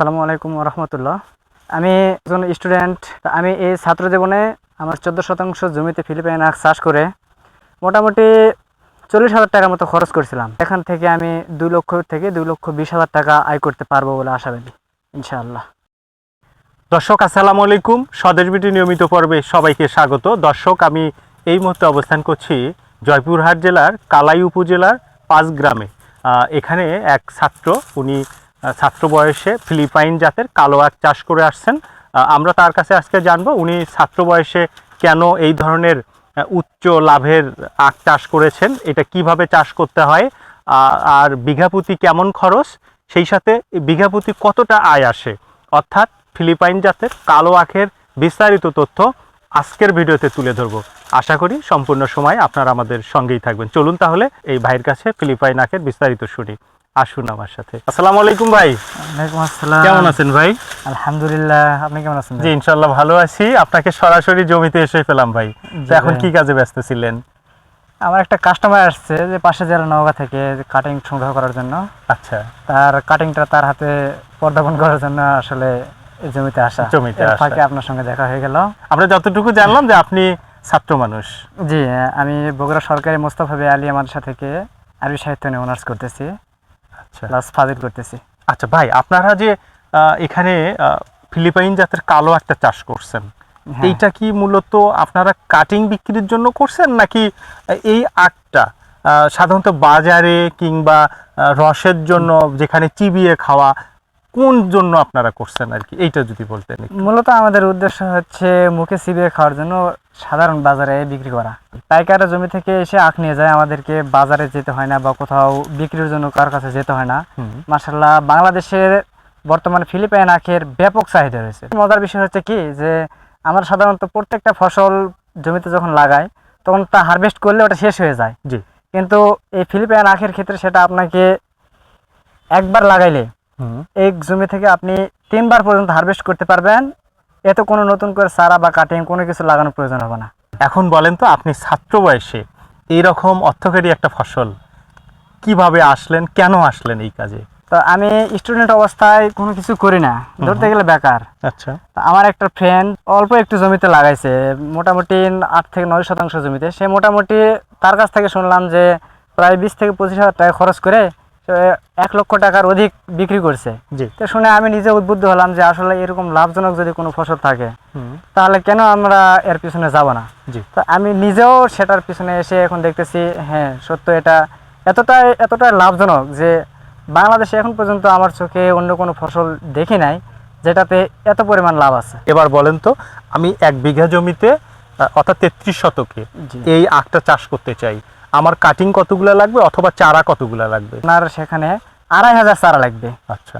আসসালামু আলাইকুম রহমতুল্লাহ আমি একজন স্টুডেন্ট আমি এই ছাত্র জীবনে আমার চোদ্দ শতাংশ জমিতে ফিলিপাইন আখ চাষ করে মোটামুটি চল্লিশ হাজার টাকার মতো খরচ করছিলাম। এখান থেকে আমি দুই লক্ষ থেকে দুই লক্ষ বিশ হাজার টাকা আয় করতে পারব বলে আশাবাদী ইনশাআল্লাহ। দর্শক, আসসালামু আলাইকুম। স্বদেশ বিটি নিয়মিত পর্বে সবাইকে স্বাগত। দর্শক, আমি এই মুহূর্তে অবস্থান করছি জয়পুরহাট জেলার কালাই উপজেলার পাঁচ গ্রামে। এখানে এক ছাত্র, উনি ছাত্র বয়সে ফিলিপাইন জাতের কালো আখ চাষ করে আসছেন। আমরা তার কাছে আজকে জানব উনি ছাত্র বয়সে কেন এই ধরনের উচ্চ লাভের আখ চাষ করেছেন, এটা কীভাবে চাষ করতে হয় আর বিঘা প্রতি কেমন খরচ, সেই সাথে বিঘা প্রতি কতটা আয় আসে। অর্থাৎ ফিলিপাইন জাতের কালো আখের বিস্তারিত তথ্য আজকের ভিডিওতে তুলে ধরব। আশা করি সম্পূর্ণ সময় আপনারা আমাদের সঙ্গেই থাকবেন। চলুন তাহলে এই ভাইয়ের কাছে ফিলিপাইন আখের বিস্তারিত শুনি। আসুন আমার সাথে। আসসালামু আলাইকুম ভাই। ওয়ালাইকুম আসসালাম। কেমন আছেন ভাই? আলহামদুলিল্লাহ আপনি কেমন আছেন জি ইনশাল্লাহ ভালো আছি। আপনাকে সরাসরি জমিতে এসে পেলাম ভাই। তো এখন কি কাজে ব্যস্ত ছিলেন? আমার একটা কাস্টমার আসছে যে পাশে জেলা নওগাঁ থেকে কাটিং সংগ্রহ করার জন্য। আচ্ছা। তার কাটিংটা তার হাতে পর্দাপণ করার জন্য আসলে জমিতে আসা। জমিতে আসা। আপনার সঙ্গে দেখা হয়ে গেল। আমরা যতটুকু জানলাম যে আপনি ছাত্র মানুষ। জি আমি বগুড়া সরকারি মোস্তফা বে আলিয়া মাদ্রাসা থেকে আরবি সাহিত্য নিয়ে অনার্স করতেছি। প্লাস ফাজিল করতেছি। আচ্ছা ভাই আপনারা যে এখানে ফিলিপাইন জাতের কালো একটা চাষ করছেন হ্যাঁ। এইটা কি মূলত আপনারা কাটিং বিক্রির জন্য করছেন নাকি এই আহ, সাধারণত বাজারে কিংবা রসের জন্য যেখানে চিবিয়ে খাওয়া কোন জন্য আপনারা করছেন আর কি? এইটা যদি বলতেন মূলত আমাদের উদ্দেশ্য হচ্ছে মুখে চিবিয়ে খাওয়ার জন্য সাধারণ বাজারে বিক্রি করা। পাইকারের জমি থেকে এসে আখ নিয়ে যায় আমাদেরকে বাজারে যেতে হয় না বা কোথাও বিক্রির জন্য কার কাছে যেতে হয় না। মার্শাল্লাহ বাংলাদেশের বর্তমানে ফিলিপাইন আখের ব্যাপক চাহিদা রয়েছে। মজার বিষয় হচ্ছে কি যে আমরা সাধারণত প্রত্যেকটা ফসল জমিতে যখন লাগাই তখন তা হারভেস্ট করলে ওটা শেষ হয়ে যায়। জি। কিন্তু এই ফিলিপাইন আখের ক্ষেত্রে সেটা আপনাকে একবার লাগাইলে এক জমি থেকে আপনি তিনবার পর্যন্ত হারভেস্ট করতে পারবেন। এতে কোনো নতুন করে চারা বা কাটিং কোনো কিছু লাগানোর প্রয়োজন হবে না। এখন বলেন তো আপনি ছাত্র বয়সে এইরকম অর্থকারী একটা ফসল কীভাবে আসলেন কেন আসলেন এই কাজে? তো আমি স্টুডেন্ট অবস্থায় কোনো কিছু করি না। ধরতে গেলে বেকার। আচ্ছা। আমার একটা ফ্রেন্ড অল্প একটু জমিতে লাগাইছে মোটামুটি আট থেকে নয় শতাংশ জমিতে। সে মোটামুটি তার কাছ থেকে শুনলাম যে প্রায় বিশ থেকে পঁচিশ হাজার টাকা খরচ করে এক লক্ষ টাকার অধিক বিক্রি করছে। তো শুনে আমি নিজে উদ্বুদ্ধ হলাম যে আসলে এরকম লাভজনক যদি কোনো ফসল থাকে তাহলে কেন আমরা এর পিছনে যাব না? তো আমি নিজেও সেটার পিছনে এসে এখন দেখতেছি হ্যাঁ সত্য এটা এতটাই এতটাই লাভজনক যে বাংলাদেশে এখন পর্যন্ত আমার চোখে অন্য কোনো ফসল দেখি নাই যেটাতে এত পরিমাণ লাভ আছে। এবার বলেন তো আমি এক বিঘা জমিতে অর্থাৎ তেত্রিশ শতকে এই আখটা চাষ করতে চাই। আমার কাটিং কতগুলা লাগবে অথবা চারা কতগুলা লাগবে? আপনার সেখানে আড়াই হাজার চারা লাগবে। আচ্ছা।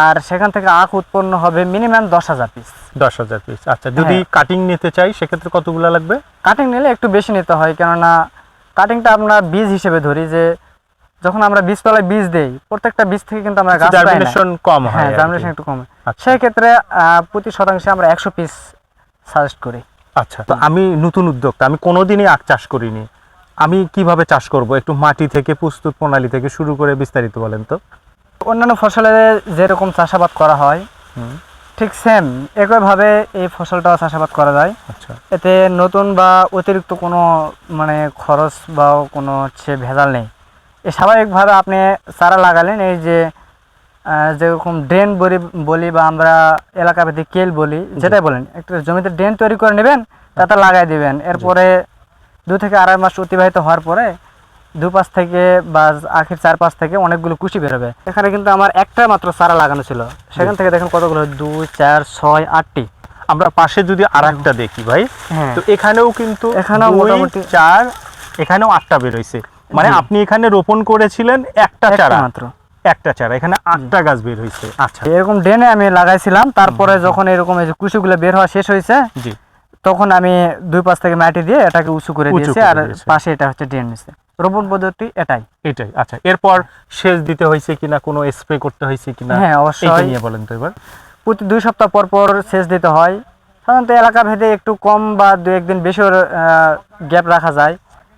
আর সেখান থেকে আখ উৎপন্ন হবে মিনিমাম দশ হাজার পিস দশ হাজার পিস আচ্ছা যদি হ্যাঁ। কাটিং নিতে চাই সেক্ষেত্রে কতগুলা লাগবে? কাটিং নিলে একটু বেশি নিতে হয় কেননা কাটিংটা আমরা বীজ হিসেবে ধরি যে যখন আমরা বীজতলায় বীজ দেই প্রত্যেকটা বীজ থেকে কিন্তু আমরা গাছ পাই না। জার্মিনেশন কম হয় হ্যাঁ জার্মিনেশন একটু কমে আচ্ছা। সেই ক্ষেত্রে প্রতি শতাংশে আমরা একশো পিস সাজেস্ট করি। আচ্ছা তো আমি নতুন উদ্যোক্তা আমি কোনোদিনই আখ চাষ করিনি। আমি কীভাবে চাষ করব? একটু মাটি থেকে প্রস্তুত প্রণালী থেকে শুরু করে বিস্তারিত বলেন তো। অন্যান্য ফসলে যেরকম চাষাবাদ করা হয় ঠিক সেম একইভাবে এই ফসলটাও চাষাবাদ করা যায়। আচ্ছা। এতে নতুন বা অতিরিক্ত কোনো মানে খরচ বা কোনো হচ্ছে ভেজাল নেই। এই স্বাভাবিকভাবে আপনি চারা লাগালেন এই যে যেরকম ড্রেন বলি বলি বা আমরা এলাকা ভেদে কেল বলি যেটাই বলেন একটা জমিতে ড্রেন তৈরি করে নেবেন তাতে লাগাই দিবেন। এরপরে দু থেকে আড়াই মাস অতিবাহিত হওয়ার পরে দু পাশ থেকে বা আখের চার পাশ থেকে অনেকগুলো কুশি বেরোবে। এখানে কিন্তু আমার একটা মাত্র চারা লাগানো ছিল। সেখান থেকে দেখেন কতগুলো? দুই চার ছয় আটটি। আমরা পাশে যদি আর একটা দেখি ভাই হ্যাঁ। তো এখানেও কিন্তু এখানেও মোটামুটি- চার এখানেও আটটা বেরোইছে। মানে আপনি এখানে রোপণ করেছিলেন একটা চারা। মাত্র। একটা চারা এখানে আটটা গাছ বের হয়েছে আচ্ছা। এরকম ড্রেনে আমি লাগাইছিলাম তারপরে যখন এরকম এই যে কুশিগুলো বের হওয়া শেষ হয়েছে জি। তখন আমি দুই পাশ থেকে মাটি দিয়ে এটাকে উঁচু করে দিয়েছি আর। পাশে এটা হচ্ছে ড্রেন নিচ্ছে রোপণ পদ্ধতি এটাই। এটাই আচ্ছা এরপর সেচ দিতে হয়েছে কিনা কোনো স্প্রে করতে হয়েছে কিনা হ্যাঁ, অবশ্যই। নিয়ে বলেন তো এবার। প্রতি দুই সপ্তাহ পর পর সেচ দিতে হয়। সাধারণত এলাকা ভেদে একটু কম বা দু একদিন বেশি গ্যাপ রাখা যায়।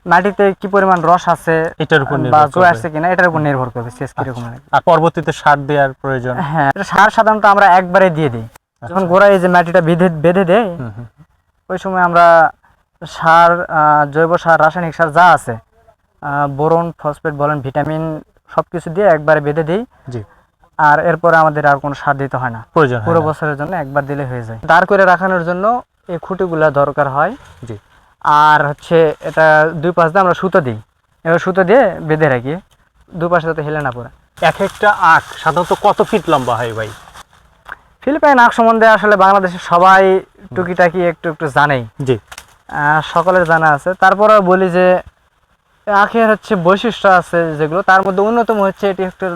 মাটিতে কি পরিমাণ রস আছে এটার উপর বা নির্ভর জো করবে। কিনা এটার উপর নির্ভর করবে সেচ কীরকম লাগে। আর পরবর্তীতে সার দেওয়ার প্রয়োজন? হ্যাঁ সার সাধারণত আমরা একবারে দিয়ে দিই। যখন গোড়ায় যে মাটিটা বেঁধে বেঁধে দেয়। ওই সময় আমরা সার জৈব সার রাসায়নিক সার যা আছে বোরন ফসফেট বলেন ভিটামিন সব কিছু দিয়ে একবারে বেঁধে দিই। জি। আর এরপরে আমাদের আর কোনো সার দিতে হয় না। প্রয়োজন পুরো বছরের জন্য একবার দিলে হয়ে যায়। দাঁড় করে রাখানোর জন্য এই খুঁটিগুলা দরকার হয়। জি। আর হচ্ছে এটা দুই পাশ দিয়ে আমরা সুতো দিই। এবার সুতো দিয়ে বেঁধে রাখি। দুই পাশে যাতে হেলে না পড়ে। এক একটা আখ সাধারণত কত ফিট লম্বা হয় ভাই? ফিলিপাইন আখ সম্বন্ধে আসলে বাংলাদেশের সবাই টুকিটাকি একটু একটু জানেই। জি। সকলের জানা আছে। তারপরেও বলি যে আখের হচ্ছে বৈশিষ্ট্য আছে যেগুলো। তার মধ্যে অন্যতম হচ্ছে এটি একটু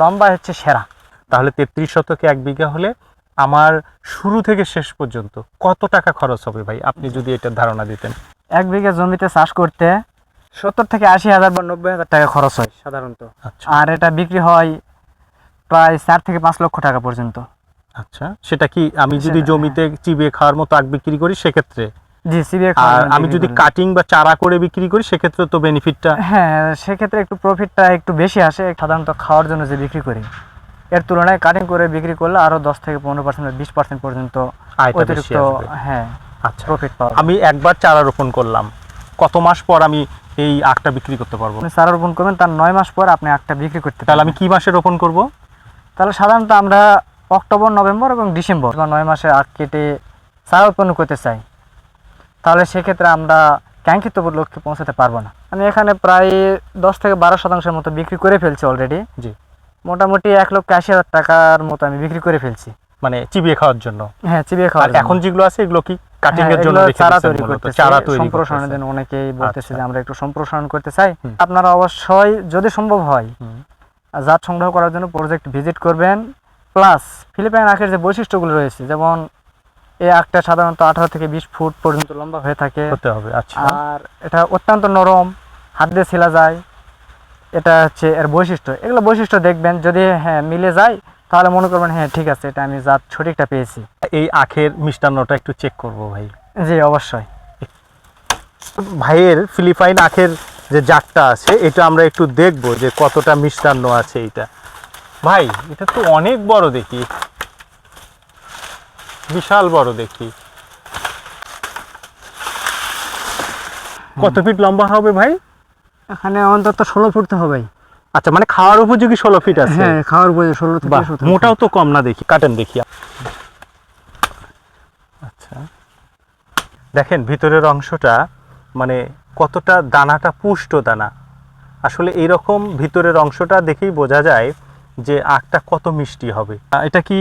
লম্বা হচ্ছে সেরা। তাহলে তেত্রিশ শতকে এক বিঘা হলে আমার শুরু থেকে শেষ পর্যন্ত কত টাকা খরচ হবে ভাই? আপনি যদি এটার ধারণা দিতেন। এক বিঘা জমিতে চাষ করতে সত্তর থেকে আশি হাজার বা নব্বই হাজার টাকা খরচ হয় সাধারণত। আচ্ছা। আর এটা বিক্রি হয় প্রায় চার থেকে পাঁচ লক্ষ টাকা পর্যন্ত। আচ্ছা সেটা কি আমি যদি জমিতে চিবিয়ে খাওয়ার মতো আখ বিক্রি করি সেক্ষেত্রে? আর আমি যদি কাটিং বা চারা করে বিক্রি করি সেক্ষেত্রে তো বেনিফিটটা হ্যাঁ সেক্ষেত্রে একটু প্রফিটটা একটু বেশি আসে সাধারণত খাওয়ার জন্য যে বিক্রি করি। এর তুলনায় কাটিং করে বিক্রি করলে আরও দশ থেকে পনেরো পার্সেন্ট বিশ পার্সেন্ট পর্যন্ত অতিরিক্ত হ্যাঁ আচ্ছা। প্রফিট আমি একবার চারা রোপণ করলাম। কত মাস পর আমি এই আখটা বিক্রি করতে পারব? আপনি চারা রোপণ করবেন তার নয় মাস পর আপনি একটা বিক্রি করতে তাহলে আমি কি মাসে রোপণ করব? তাহলে সাধারণত আমরা অক্টোবর নভেম্বর এবং ডিসেম্বর। বা নয় মাসে আখ কেটে চারা উৎপন্ন করতে চাই তাহলে সেক্ষেত্রে আমরা কাঙ্ক্ষিত লক্ষ্যে পৌঁছাতে পারব না। আমি এখানে প্রায় দশ থেকে বারো শতাংশের মতো বিক্রি করে ফেলছি অলরেডি জি। মোটামুটি এক লক্ষ আশি হাজার টাকার মতো আমি বিক্রি করে ফেলছি। মানে চিবিয়ে খাওয়ার জন্য। হ্যাঁ চিবিয়ে খাওয়ার এখন যেগুলো আছে এগুলো কি কাটিং হ্যাঁ, এর জন্য চারা তৈরি মূলত? চারা তৈরি সম্প্রসারণের জন্য অনেকেই বলতেছে যে আচ্ছা। আমরা একটু সম্প্রসারণ করতে চাই। আপনারা অবশ্যই যদি সম্ভব হয়। জাত সংগ্রহ করার জন্য প্রজেক্ট ভিজিট করবেন। প্লাস ফিলিপাইন আখের যে বৈশিষ্ট্যগুলো রয়েছে যেমন এই আখটা সাধারণত আঠারো থেকে বিশ ফুট পর্যন্ত লম্বা হয়ে থাকে। হতে হবে আচ্ছা। আর এটা অত্যন্ত নরম হাত দিয়ে ছেলা যায় এটা হচ্ছে এর বৈশিষ্ট্য। এগুলো বৈশিষ্ট্য দেখবেন যদি হ্যাঁ মিলে যায় তাহলে মনে করবেন হ্যাঁ ঠিক আছে এটা আমি জাত সঠিকটা পেয়েছি। এই আখের মিষ্টান্নটা একটু চেক করব ভাই। জি অবশ্যই। ভাইয়ের ফিলিপাইন আখের যে জাতটা আছে এটা আমরা একটু দেখব যে কতটা মিষ্টান্ন আছে এটা ভাই এটা তো অনেক বড় দেখি। বিশাল বড় দেখি। কত ফিট লম্বা হবে ভাই? এখানে অন্তত ষোলো ফুট তো হবেই। আচ্ছা মানে খাওয়ার উপযোগী ষোলো ফিট আছে? হ্যাঁ খাওয়ার বই ষোলো মোটাও তো কম না দেখি কাটেন দেখি। আচ্ছা। দেখেন ভিতরের অংশটা মানে কতটা দানাটা পুষ্ট দানা। আসলে এইরকম ভিতরের অংশটা দেখেই বোঝা যায় যে আখটা কত মিষ্টি হবে। এটা কি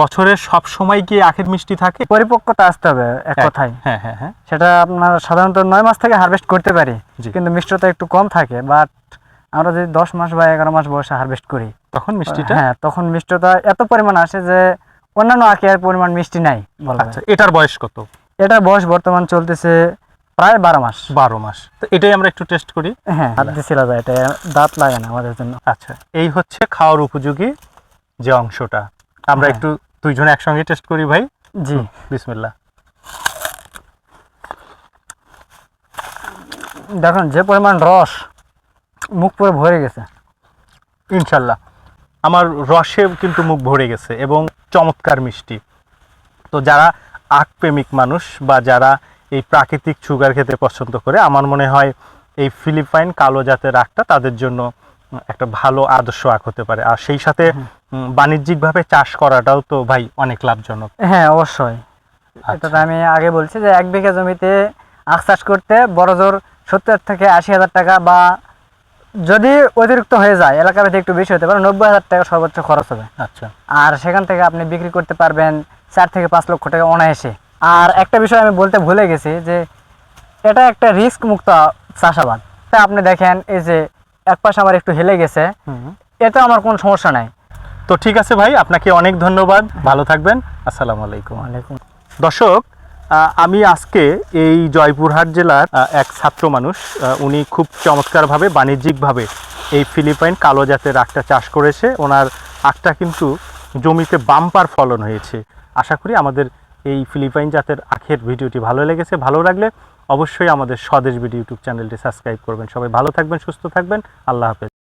বছরের সব সময় কি আখের মিষ্টি থাকে? পরিপক্কতা আসতে হবে এক কথায়। হ্যাঁ হ্যাঁ হ্যাঁ। সেটা আপনার সাধারণত নয় মাস থেকে হারভেস্ট করতে পারি। কিন্তু মিষ্টতা একটু কম থাকে বাট আমরা যদি দশ মাস বা এগারো মাস বয়সে হারভেস্ট করি তখন মিষ্টিটা? হ্যাঁ তখন মিষ্টতা এত পরিমাণ আসে যে অন্যান্য আখের পরিমাণ মিষ্টি নাই বলা আচ্ছা এটার বয়স কত? এটার বয়স বর্তমান চলতেছে প্রায় বারো মাস। বারো মাস। তো এটাই আমরা একটু টেস্ট করি। হ্যাঁ হাত দিছিল যায় এটা দাঁত লাগে না আমাদের জন্য। আচ্ছা এই হচ্ছে খাওয়ার উপযোগী যে অংশটা। আমরা হ্যাঁ। একটু দুইজনে একসঙ্গে টেস্ট করি ভাই। জি। বিসমিল্লাহ। দেখুন যে পরিমাণ রস মুখ পুরো ভরে গেছে। ইনশাল্লাহ। আমার রসে কিন্তু মুখ ভরে গেছে এবং চমৎকার মিষ্টি। তো যারা আখ প্রেমিক মানুষ বা যারা এই প্রাকৃতিক সুগার খেতে পছন্দ করে। আমার মনে হয় এই ফিলিপাইন কালো জাতের আখটা তাদের জন্য একটা ভালো আদর্শ আখ হতে পারে। আর সেই সাথে বাণিজ্যিকভাবে চাষ করাটাও তো ভাই অনেক লাভজনক। হ্যাঁ অবশ্যই। এটা আচ্ছা। তো আমি আগে বলছি যে এক বিঘা জমিতে আখ চাষ করতে বড় জোর সত্তর থেকে আশি হাজার টাকা বা যদি অতিরিক্ত হয়ে যায় এলাকা ভেদে একটু বেশি হতে পারে নব্বই হাজার টাকা সর্বোচ্চ খরচ হবে। আচ্ছা। আর সেখান থেকে আপনি বিক্রি করতে পারবেন চার থেকে পাঁচ লক্ষ টাকা অনায়াসে। আর একটা বিষয় আমি বলতে ভুলে গেছি যে এটা একটা রিস্ক মুক্ত চাষাবাদ। তা আপনি দেখেন এই যে এক পাশে আমার একটু হেলে গেছে এটা আমার কোনো সমস্যা নাই। তো ঠিক আছে ভাই আপনাকে অনেক ধন্যবাদ ভালো থাকবেন আসসালামু আলাইকুম। ওয়ালাইকুম দর্শক আমি আজকে এই জয়পুরহাট জেলার এক ছাত্র মানুষ উনি খুব চমৎকারভাবে বাণিজ্যিকভাবে এই ফিলিপাইন কালো জাতের আখটা চাষ করেছে। ওনার আখটা কিন্তু জমিতে বাম্পার ফলন হয়েছে। আশা করি আমাদের এই ফিলিপাইন জাতের আখের ভিডিওটি ভালো লেগেছে, ভালো লাগলে অবশ্যই আমাদের স্বদেশ ভিডিও ইউটিউব চ্যানেলটি সাবস্ক্রাইব করবেন। সবাই ভালো থাকবেন, সুস্থ থাকবেন। আল্লাহ হাফেজ।